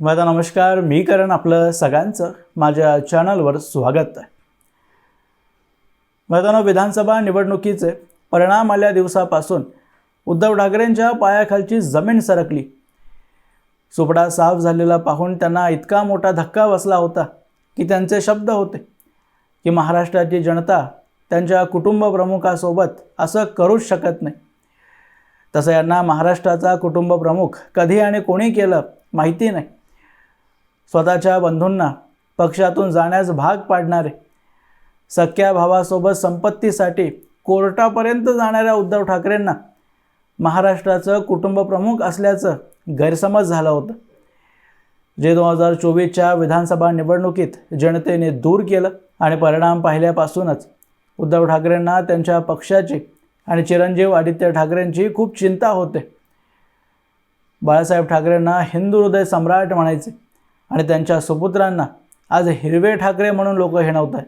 माझा नमस्कार मी करण आपलं सगळ्यांचं माझ्या चॅनलवर स्वागत आहे. मैदाना विधानसभा निवडणुकीचे परिणाम आल्या दिवसापासून उद्धव ठाकरेंच्या पायाखालची जमीन सरकली. सुपडा साफ झालेला पाहून त्यांना इतका मोठा धक्का बसला होता की त्यांचे शब्द होते की महाराष्ट्राची जनता त्यांच्या कुटुंब प्रमुखासोबत असं करूच शकत नाही. तसं यांना महाराष्ट्राचा कुटुंब प्रमुख कधी आणि कोणी केलं माहिती नाही. स्वतःच्या बंधूंना पक्षातून जाण्यास भाग पाडणारे. सख्या भावासोबत संपत्तीसाठी कोर्टापर्यंत जाणाऱ्या उद्धव ठाकरेंना महाराष्ट्राचं कुटुंब प्रमुख असल्याचं गैरसमज झालं होतं. जे दोन हजार चोवीसच्या विधानसभा निवडणुकीत जनतेने दूर केलं आणि परिणाम पाहिल्यापासूनच उद्धव ठाकरेंना त्यांच्या पक्षाची आणि चिरंजीव आदित्य ठाकरेंची खूप चिंता होते. बाळासाहेब ठाकरेंना हिंदू हृदय सम्राट म्हणायचे. आणि त्यांच्या सुपुत्रांना आज हिरवे ठाकरे म्हणून लोक हेणवत आहे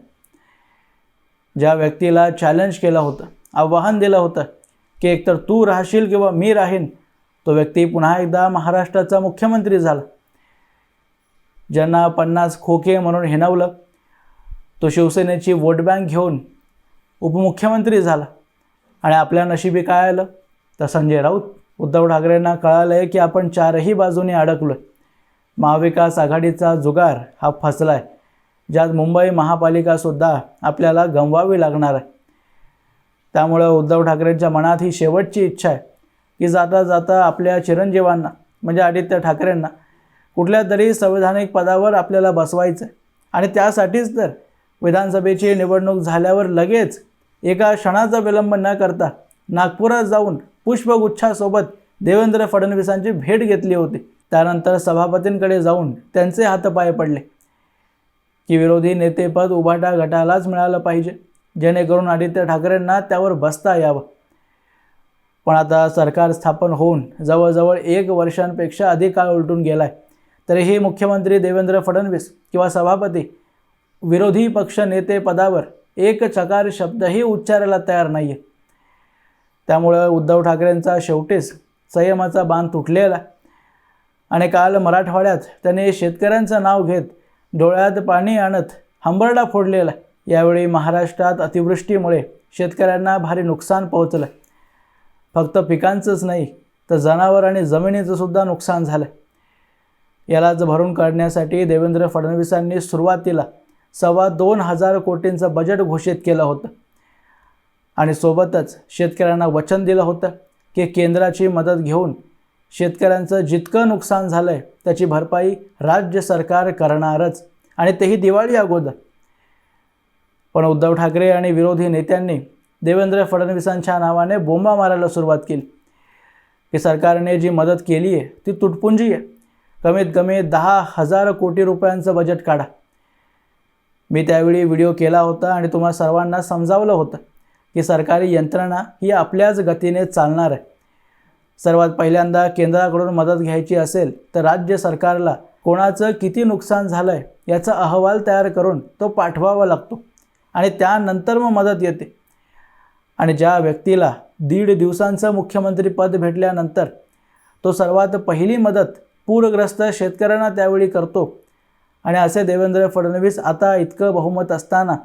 ज्या व्यक्तीला चॅलेंज केलं होतं आव्हान दिलं होतं की एकतर तू राहशील किंवा मी राहीन तो व्यक्ती पुन्हा एकदा महाराष्ट्राचा मुख्यमंत्री झाला. ज्यांना पन्नास खोके म्हणून हिणवलं तो शिवसेनेची वोट बँक घेऊन उपमुख्यमंत्री झाला. आणि आपल्या नशिबी काय आलं? तर संजय राऊत उद्धव ठाकरेंना कळालं आहे की आपण चारही बाजूने अडकलो आहे महाविकास आघाडीचा जुगार हा फसला आहे ज्यात मुंबई महापालिकासुद्धा आपल्याला गमवावी लागणार आहे. त्यामुळं उद्धव ठाकरेंच्या मनात ही शेवटची इच्छा आहे की जाता जाता आपल्या चिरंजीवांना म्हणजे आदित्य ठाकरेंना कुठल्या तरी संवैधानिक पदावर आपल्याला बसवायचं आहे आणि त्यासाठीच तर विधानसभेची निवडणूक झाल्यावर लगेच एका क्षणाचा विलंब न करता नागपुरात जाऊन पुष्पगुच्छासोबत देवेंद्र फडणवीसांची भेट घेतली होती. त्यानंतर सभापतींकडे जाऊन त्यांचे हातपाय पडले. की विरोधी नेतेपद उभाटा गटालाच मिळालं पाहिजे. जेणेकरून आदित्य ठाकरेंना त्यावर बसता यावं. पण आता सरकार स्थापन होऊन जवळजवळ एक वर्षांपेक्षा अधिक काळ उलटून गेला आहे तरीही मुख्यमंत्री देवेंद्र फडणवीस किंवा सभापती विरोधी पक्ष नेते पदावर एक चकार शब्दही उच्चारायला तयार नाही आहे त्यामुळं उद्धव ठाकरेंचा शेवटीच संयमाचा बांध तुटलेला आणि काल मराठवाड्यात त्याने शेतकऱ्यांचं नाव घेत डोळ्यात पाणी आणत हंबरडा फोडलेला. यावेळी महाराष्ट्रात अतिवृष्टीमुळे शेतकऱ्यांना भारी नुकसान पोहोचलं. फक्त पिकांचंच नाही तर जनावर आणि जमिनीचं सुद्धा नुकसान झालं. यालाच भरून काढण्यासाठी देवेंद्र फडणवीसांनी सुरुवातीला सव्वा दोन हजार कोटींचं बजेट घोषित केलं होतं. आणि सोबतच शेतकऱ्यांना वचन दिलं होतं की केंद्राची मदत घेऊन शेतकऱ्यांचं जितकं नुकसान झालं आहे त्याची भरपाई राज्य सरकार करणारच. आणि तेही दिवाळी अगोदर. पण उद्धव ठाकरे आणि विरोधी नेत्यांनी देवेंद्र फडणवीसांच्या नावाने बोंबा मारायला सुरुवात केली. की सरकारने जी मदत केली आहे ती तुटपुंजी आहे. कमीत कमी दहा हजार कोटी रुपयांचं बजेट काढा. मी त्यावेळी व्हिडिओ केला होता आणि तुम्हा सर्वांना समजावलं होतं की सरकारी यंत्रणा ही आपल्याच गतीने चालणार आहे. सर्वात पहिल्यांदा केंद्राकडून मदत घ्यायची असेल तर राज्य सरकारला कोणाचं किती नुकसान झालं आहे याचा अहवाल तयार करून तो पाठवावा लागतो आणि त्यानंतर मग मदत येते. आणि ज्या व्यक्तीला दीड दिवसांचं मुख्यमंत्रीपद भेटल्यानंतर तो सर्वात पहिली मदत पूरग्रस्त शेतकऱ्यांना त्यावेळी करतो. आणि असे देवेंद्र फडणवीस आता इतकं बहुमत असताना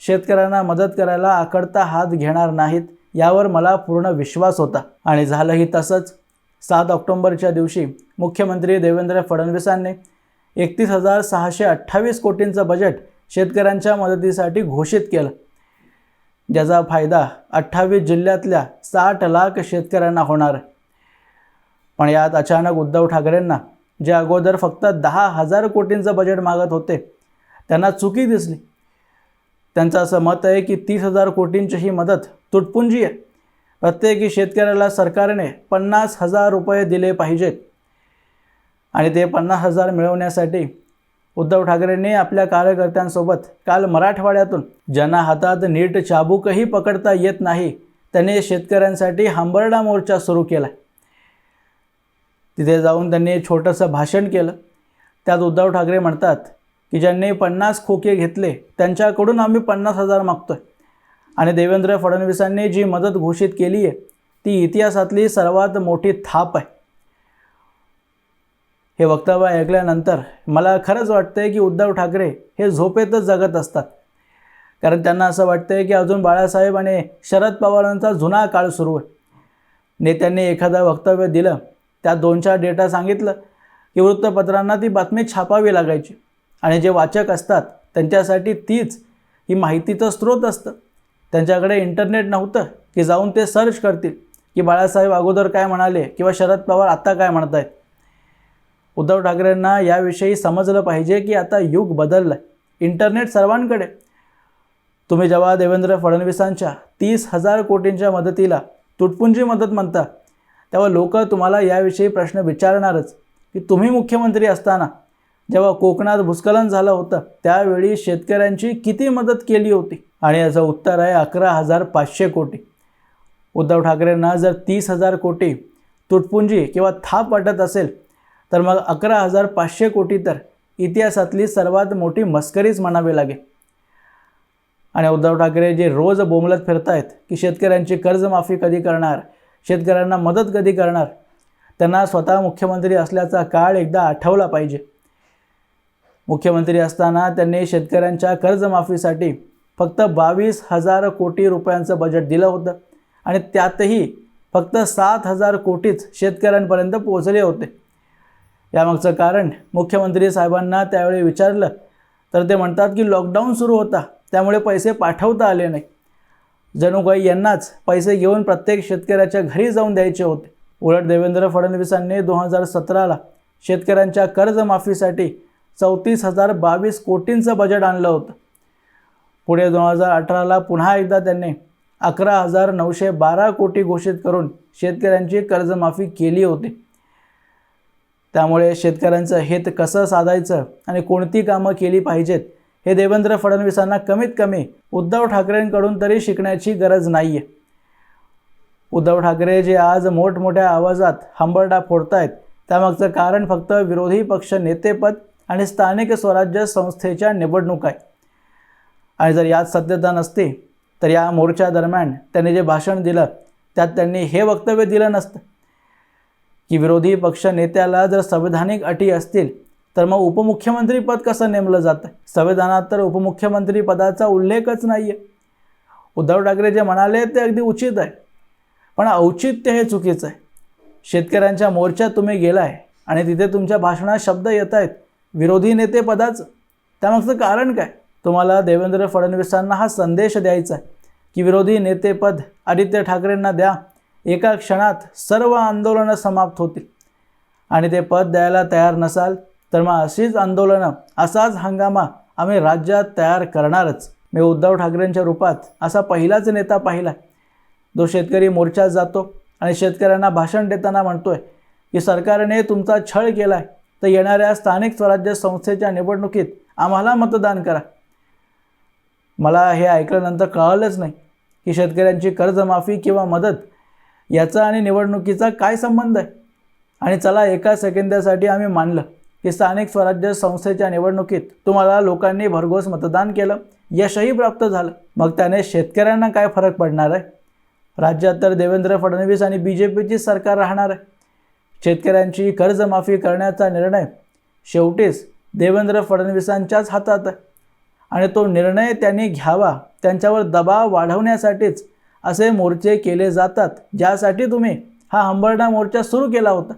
शेतकऱ्यांना मदत करायला आकडता हात घेणार नाहीत. यावर मला पूर्ण विश्वास होता. आणि झालंही तसंच. सात ऑक्टोंबरच्या दिवशी मुख्यमंत्री देवेंद्र फडणवीसांनी एकतीस हजार सहाशे अठ्ठावीस कोटींचं बजेट शेतकऱ्यांच्या मदतीसाठी घोषित केलं. ज्याचा फायदा अठ्ठावीस जिल्ह्यातल्या साठ लाख शेतकऱ्यांना होणार. पण यात अचानक उद्धव ठाकरेंना जे अगोदर फक्त दहा हजार कोटींचं बजेट मागत होते त्यांना चुकी दिसली. त्यांचं असं मत आहे की तीस हजार कोटींची ही मदत तुटपुंजी आहे. प्रत्येकी शेतकऱ्याला सरकारने पन्नास हजार रुपये दिले पाहिजेत. आणि ते पन्नास हजार मिळवण्यासाठी उद्धव ठाकरेंनी आपल्या कार्यकर्त्यांसोबत काल मराठवाड्यातून ज्यांना हातात नीट चाबूकही पकडता येत नाही. त्यांनी शेतकऱ्यांसाठी हांबरडा मोर्चा सुरू केला. तिथे जाऊन त्यांनी छोटंसं भाषण केलं. त्यात उद्धव ठाकरे म्हणतात की ज्यांनी पन्नास खोके घेतले त्यांच्याकडून आम्ही पन्नास हजार मागतोय. आणि देवेंद्र फडणवीसांनी जी मदत घोषित केली आहे ती इतिहासातली सर्वात मोठी थाप आहे. हे वक्तव्य ऐकल्यानंतर मला खरंच वाटतं आहे की उद्धव ठाकरे हे झोपेतच जगत असतात. कारण त्यांना असं वाटतं आहे की अजून बाळासाहेब आणि शरद पवारांचा जुना काळ सुरू आहे. नेत्यांनी एखादं वक्तव्य दिलं त्यात दोन चार डेटा सांगितलं की वृत्तपत्रांना ती बातमी छापावी लागायची. आणि जे वाचक असतात त्यांच्यासाठी तीच ही माहितीचं स्रोत असतं. त्यांच्याकडे इंटरनेट नव्हतं की जाऊन ते सर्च करतील. की बाळासाहेब अगोदर काय म्हणाले किंवा शरद पवार आत्ता काय म्हणत आहेत उद्धव ठाकरेंना याविषयी समजलं पाहिजे की आता युग बदललं आहे इंटरनेट सर्वांकडे. तुम्ही जेव्हा देवेंद्र फडणवीसांच्या तीस हजार कोटींच्या मदतीला तुटपुंजी मदत म्हणता तेव्हा लोक तुम्हाला याविषयी प्रश्न विचारणारच. की तुम्ही मुख्यमंत्री असताना जेव्हा कोकणात भूस्खलन झालं होतं त्यावेळी शेतकऱ्यांची किती मदत केली होती? आणि याचं उत्तर आहे अकरा हजार पाचशे कोटी. उद्धव ठाकरेंना जर तीस हजार कोटी तुटपुंजी किंवा थाप वाटत असेल तर मग अकरा हजार पाचशे कोटी तर इतिहासातली सर्वात मोठी मस्करीच म्हणावी लागेल. आणि उद्धव ठाकरे जे रोज बोंबलत फिरतायत की शेतकऱ्यांची कर्जमाफी कधी करणार शेतकऱ्यांना मदत कधी करणार त्यांना स्वतः मुख्यमंत्री असल्याचा काळ एकदा आठवला पाहिजे. मुख्यमंत्री असताना त्यांनी शेतकऱ्यांच्या कर्जमाफीसाठी फक्त बावीस हजार कोटी रुपयांचं बजेट दिलं होतं. आणि त्यातही फक्त सात हजार कोटीच शेतकऱ्यांपर्यंत पोहोचले होते. यामागचं कारण मुख्यमंत्री साहेबांना त्यावेळी विचारलं तर ते म्हणतात की लॉकडाऊन सुरू होता त्यामुळे पैसे पाठवता आले नाही. जणू काही यांनाच पैसे घेऊन प्रत्येक शेतकऱ्याच्या घरी जाऊन द्यायचे होते. उलट देवेंद्र फडणवीसांनी दोन हजार सतराला शेतकऱ्यांच्या कर्जमाफीसाठी चौतीस हजार बावीस कोटींचं बजेट आणलं होतं. पुढे दोन हजार अठराला पुन्हा एकदा त्यांनी अकरा हजार नऊशे बारा कोटी घोषित करून शेतकऱ्यांची कर्जमाफी केली होती. त्यामुळे शेतकऱ्यांचं हित कसं साधायचं आणि कोणती कामं केली पाहिजेत हे देवेंद्र फडणवीसांना कमीत कमी उद्धव ठाकरेंकडून तरी शिकण्याची गरज नाही आहे उद्धव ठाकरे जे आज मोठमोठ्या आवाजात हंबरडा फोडतायत त्यामागचं कारण फक्त विरोधी पक्ष नेतेपद आणि स्थानिक स्वराज्य संस्थेच्या निवडणूक आहे. आणि जर यात सत्यता नसती तर या मोर्चा दरम्यान त्यांनी जे भाषण दिलं त्यात त्यांनी हे वक्तव्य दिलं नसतं. की विरोधी पक्ष नेत्याला जर संविधानिक अटी असतील तर मग उपमुख्यमंत्रीपद कसं नेमलं जातं? संविधानात तर उपमुख्यमंत्री पदाचा उल्लेखच नाही आहे उद्धव ठाकरे जे म्हणाले ते अगदी उचित आहे. पण औचित्य हे चुकीचं आहे. शेतकऱ्यांच्या मोर्चात तुम्ही गेलाय आणि तिथे तुमच्या भाषणात शब्द येत आहेत विरोधी नेते पदाचं. त्यामागचं कारण काय? तुम्हाला देवेंद्र फडणवीसांना हा संदेश द्यायचा आहे की विरोधी नेतेपद आदित्य ठाकरेंना द्या. एका क्षणात सर्व आंदोलनं समाप्त होतील. आणि ते पद द्यायला तयार नसाल तर मग अशीच आंदोलनं असाच हंगामा आम्ही राज्यात तयार करणारच. मी उद्धव ठाकरेंच्या रूपात असा पहिलाच नेता पाहिला जो शेतकरी मोर्चात जातो आणि शेतकऱ्यांना भाषण देताना म्हणतोय की सरकारने तुमचा छळ केला आहे तर येणाऱ्या स्थानिक स्वराज्य संस्थेच्या निवडणुकीत आम्हाला मतदान करा. मला हे ऐकल्यानंतर कळलंच नाही की शेतकऱ्यांची कर्जमाफी किंवा मदत याचा आणि निवडणुकीचा काय संबंध आहे? आणि चला एका सेकंदासाठी आम्ही मानलं की स्थानिक स्वराज्य संस्थेच्या निवडणुकीत तुम्हाला लोकांनी भरघोस मतदान केलं यशही प्राप्त झालं. मग त्याने शेतकऱ्यांना काय फरक पडणार आहे? राज्यात तर देवेंद्र फडणवीस आणि बी जे पीची सरकार राहणार आहे. शेतकऱ्यांची कर्जमाफी करण्याचा निर्णय शेवटीच देवेंद्र फडणवीसांच्याच हातात आहे. आणि तो निर्णय त्यांनी घ्यावा त्यांच्यावर दबाव वाढवण्यासाठीच असे मोर्चे केले जातात ज्यासाठी तुम्ही हा हंबरडा मोर्चा सुरू केला होता.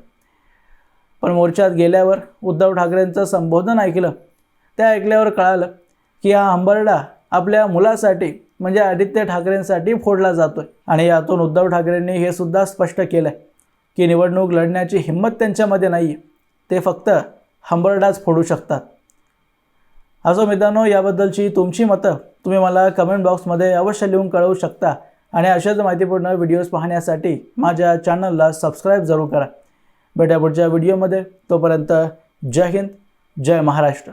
पण मोर्चात गेल्यावर उद्धव ठाकरेंचं संबोधन ऐकलं. त्या ऐकल्यावर कळालं की हा हंबरडा आपल्या मुलासाठी म्हणजे आदित्य ठाकरेंसाठी फोडला जातोय. आणि यातून उद्धव ठाकरेंनी हे सुद्धा स्पष्ट केलं आहे की निवडणूक लढण्याची हिंमत त्यांच्यामध्ये नाही ते फक्त हंबरडाच फोडू शकतात. असो मित्रांनो याबद्दलची तुमची मतं तुम्ही मला कमेंट बॉक्समध्ये अवश्य लिहून कळवू शकता आणि अशाच माहितीपूर्ण व्हिडिओज पाहण्यासाठी माझ्या चॅनलला सबस्क्राईब जरूर करा. भेटा पुढच्या व्हिडिओमध्ये तोपर्यंत जय हिंद जय महाराष्ट्र.